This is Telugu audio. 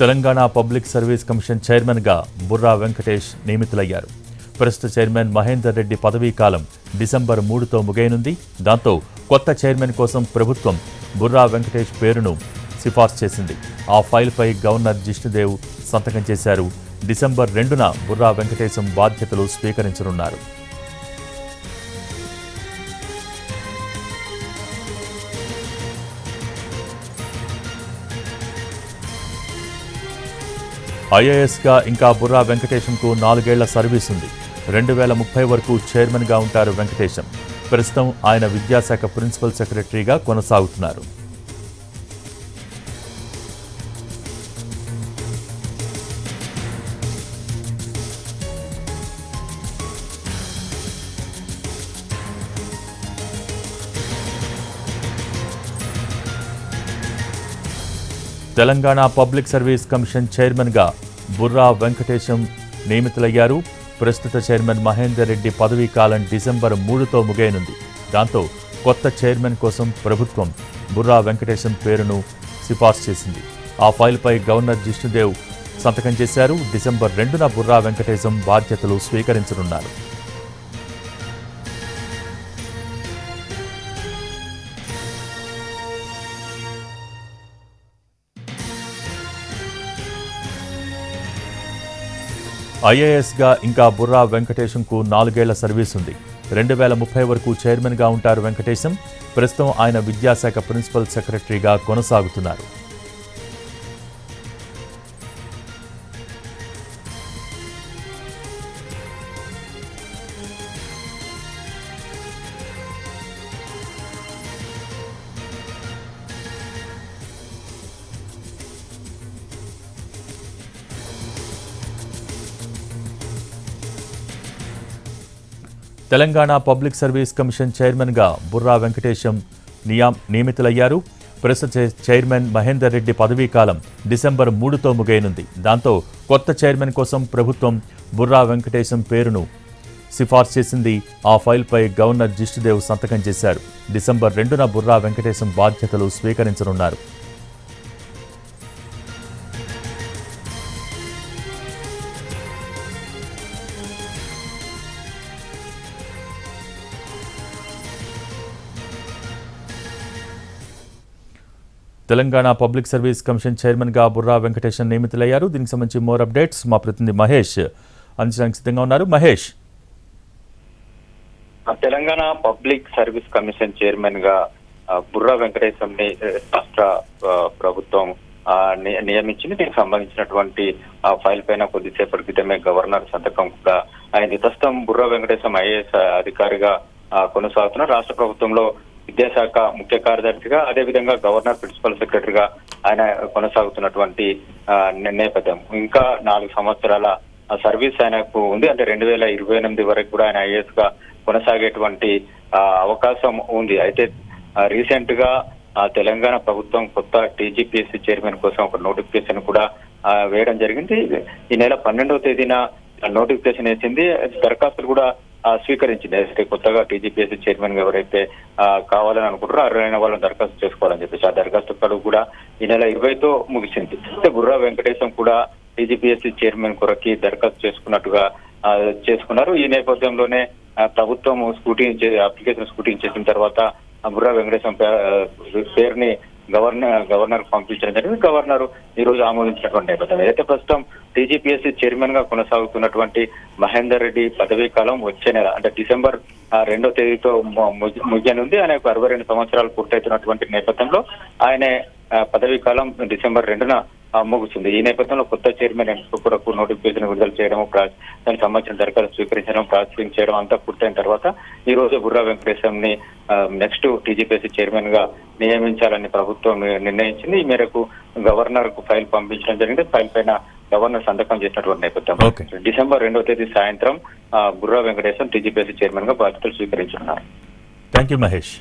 తెలంగాణ పబ్లిక్ సర్వీస్ కమిషన్ చైర్మన్గా బుర్రా వెంకటేష్ నియమితులయ్యారు. ప్రస్తుత చైర్మన్ మహేందర్ రెడ్డి పదవీ కాలం డిసెంబర్ మూడుతో ముగైనుంది దాంతో కొత్త చైర్మన్ కోసం ప్రభుత్వం బుర్రా వెంకటేష్ పేరును సిఫార్సు చేసింది. ఆ ఫైల్పై గవర్నర్ జిష్ణుదేవ్ సంతకం చేశారు. డిసెంబర్ రెండున బుర్రా వెంకటేశం బాధ్యతలు స్వీకరించనున్నారు. ఐఏఎస్గా ఇంకా బుర్రా వెంకటేశంకు నాలుగేళ్ళ సర్వీస్ ఉంది రెండు వేల ముప్పై వరకు చైర్మన్గా ఉంటారు వెంకటేశం. ప్రస్తుతం ఆయన విద్యాశాఖ ప్రిన్సిపల్ సెక్రటరీగా కొనసాగుతున్నారు. తెలంగాణ పబ్లిక్ సర్వీస్ కమిషన్ చైర్మన్గా బుర్రా వెంకటేశం నియమితులయ్యారు. ప్రస్తుత చైర్మన్ మహేందర్ రెడ్డి పదవీ కాలం డిసెంబర్ మూడుతో ముగియనుంది. దాంతో కొత్త చైర్మన్ కోసం ప్రభుత్వం బుర్రా వెంకటేశం పేరును సిఫార్సు చేసింది. ఆ ఫైల్పై గవర్నర్ జిష్ణుదేవ్ సంతకం చేశారు. డిసెంబర్ రెండున బుర్రా వెంకటేశం బాధ్యతలు స్వీకరించనున్నారు. ఐఏఎస్గా ఇంకా బుర్రా వెంకటేశంకు నాలుగేళ్ళ సర్వీస్ ఉంది రెండు వేల ముప్పై వరకు చైర్మన్గా ఉంటారు వెంకటేశం. ప్రస్తుతం ఆయన విద్యాశాఖ ప్రిన్సిపల్ సెక్రటరీగా కొనసాగుతున్నారు. తెలంగాణ పబ్లిక్ సర్వీస్ కమిషన్ చైర్మన్గా బుర్రా వెంకటేశం నియా నియమితులయ్యారు. ప్రస్తుత చైర్మన్ మహేందర్ రెడ్డి పదవీ కాలం డిసెంబర్ మూడుతో ముగియనుంది. దాంతో కొత్త చైర్మన్ కోసం ప్రభుత్వం బుర్రా వెంకటేశం పేరును సిఫార్సు చేసింది. ఆ ఫైల్పై గవర్నర్ జిష్టుదేవ్ సంతకం చేశారు. డిసెంబర్ రెండున బుర్రా వెంకటేశం బాధ్యతలు స్వీకరించనున్నారు. తెలంగాణ పబ్లిక్ సర్వీస్ కమిషన్ చైర్మన్గా బుర్రా వెంకటేశం నియమితులయ్యారు. దీనికి సంబంధించి మోర్ అప్డేట్స్ మా ప్రతినిధి మహేష్ అందించడానికి సిద్ధంగా ఉన్నారు. Mahesh. Telangana public service commission చైర్మన్గా బుర్రా వెంకటేశం ని రాష్ట్ర ప్రభుత్వం నియమించింది. దీనికి సంబంధించినటువంటి ఆ ఫైల్ పైన కొద్దిసేపటి క్రితమే గవర్నర్ సంతకం కూడా ఆయన ప్రస్తుతం బుర్రా వెంకటేశం ఐఏఎస్ అధికారిగా కొనసాగుతున్న కొనసాగుతున్నారు. రాష్ట్ర ప్రభుత్వంలో విద్యాశాఖ ముఖ్య కార్యదర్శిగా అదేవిధంగా గవర్నర్ ప్రిన్సిపల్ సెక్రటరీగా ఆయన కొనసాగుతున్నటువంటి ఆ, నేపథ్యం. ఇంకా నాలుగు సంవత్సరాల సర్వీస్ ఆయనకు ఉంది. అంటే రెండు వేల ఇరవై ఎనిమిది వరకు కూడా ఆయన ఐఏఎస్గా కొనసాగేటువంటి ఆ, అవకాశం ఉంది. అయితే రీసెంట్గా తెలంగాణ ప్రభుత్వం కొత్త టీజీపీఎస్సీ చైర్మన్ కోసం ఒక నోటిఫికేషన్ కూడా వేయడం జరిగింది. ఈ నెల పన్నెండవ తేదీన నోటిఫికేషన్ వేసింది. దరఖాస్తులు కూడా స్వీకరించింది. అయితే కొత్తగా టీజీపీఎస్సీ చైర్మన్గా ఎవరైతే ఆ, కావాలని అనుకుంటారో అర్హులైన వాళ్ళని దరఖాస్తు చేసుకోవాలని చెప్పేసి ఆ దరఖాస్తు గడువు కూడా ఈ నెల ఇరవైతో ముగిసింది. అయితే బుర్రా వెంకటేశం కూడా టీజీపీఎస్సీ చైర్మన్ కొరకి దరఖాస్తు చేసుకున్నట్టుగా చేసుకున్నారు. ఈ నేపథ్యంలోనే ప్రభుత్వం స్కూటీ అప్లికేషన్ స్కూటీ చేసిన తర్వాత ఆ బుర్రా వెంకటేశం పే- పేరుని గవర్నర్ గవర్నర్ పంపించడం జరిగింది. గవర్నర్ ఈ రోజు ఆమోదించినటువంటి నేపథ్యం అయితే ప్రస్తుతం టీజీపీఎస్సీ చైర్మన్గా కొనసాగుతున్నటువంటి మహేందర్ రెడ్డి పదవీ కాలం వచ్చే నెల అంటే డిసెంబర్ ఆ, రెండో తేదీతో ముగియనుంది. ఆయనకు అరవై రెండు సంవత్సరాలు పూర్తవుతున్నటువంటి నేపథ్యంలో ఆయన పదవీ కాలం డిసెంబర్ రెండున ముగుస్తుంది ఈ నేపథ్యంలో కొత్త చైర్మన్ ఎంపిక కొరకు నోటిఫికేషన్ విడుదల చేయడం దానికి సంబంధించిన దరఖాస్తు స్వీకరించడం ప్రాసెసింగ్ చేయడం అంతా పూర్తయిన తర్వాత ఈ రోజు బుర్రా వెంకటేశం ని నెక్స్ట్ టీజీపీఎస్సీ చైర్మన్గా నియమించాలని ప్రభుత్వం నిర్ణయించింది. ఈ మేరకు గవర్నర్కు ఫైల్ పంపించడం జరిగింది. ఫైల్ పైన గవర్నర్ సంతకం చేసినటువంటి నేపథ్యం. డిసెంబర్ రెండవ తేదీ సాయంత్రం ఆ, బుర్రా వెంకటేశం టీజీపీఎస్సీ చైర్మన్గా బాధ్యతలు స్వీకరించున్నారు థ్యాంక్ యూ మహేష్.